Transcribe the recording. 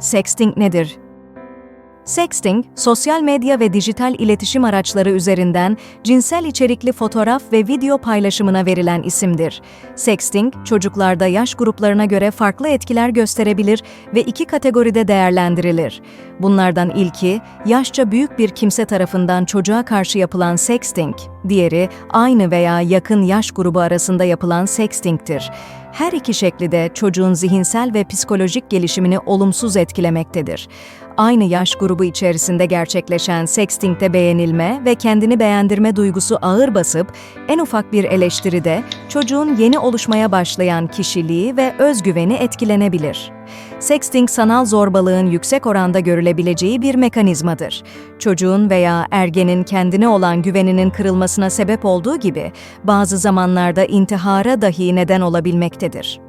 Sexting nedir? Sexting, sosyal medya ve dijital iletişim araçları üzerinden cinsel içerikli fotoğraf ve video paylaşımına verilen isimdir. Sexting, çocuklarda yaş gruplarına göre farklı etkiler gösterebilir ve iki kategoride değerlendirilir. Bunlardan ilki, yaşça büyük bir kimse tarafından çocuğa karşı yapılan sexting, diğeri aynı veya yakın yaş grubu arasında yapılan sexting'tir. Her iki şekli de çocuğun zihinsel ve psikolojik gelişimini olumsuz etkilemektedir. Aynı yaş grubu içerisinde gerçekleşen sexting'de beğenilme ve kendini beğendirme duygusu ağır basıp en ufak bir eleştiride çocuğun yeni oluşmaya başlayan kişiliği ve özgüveni etkilenebilir. Sexting sanal zorbalığın yüksek oranda görülebileceği bir mekanizmadır. Çocuğun veya ergenin kendine olan güveninin kırılmasına sebep olduğu gibi bazı zamanlarda intihara dahi neden olabilmektedir.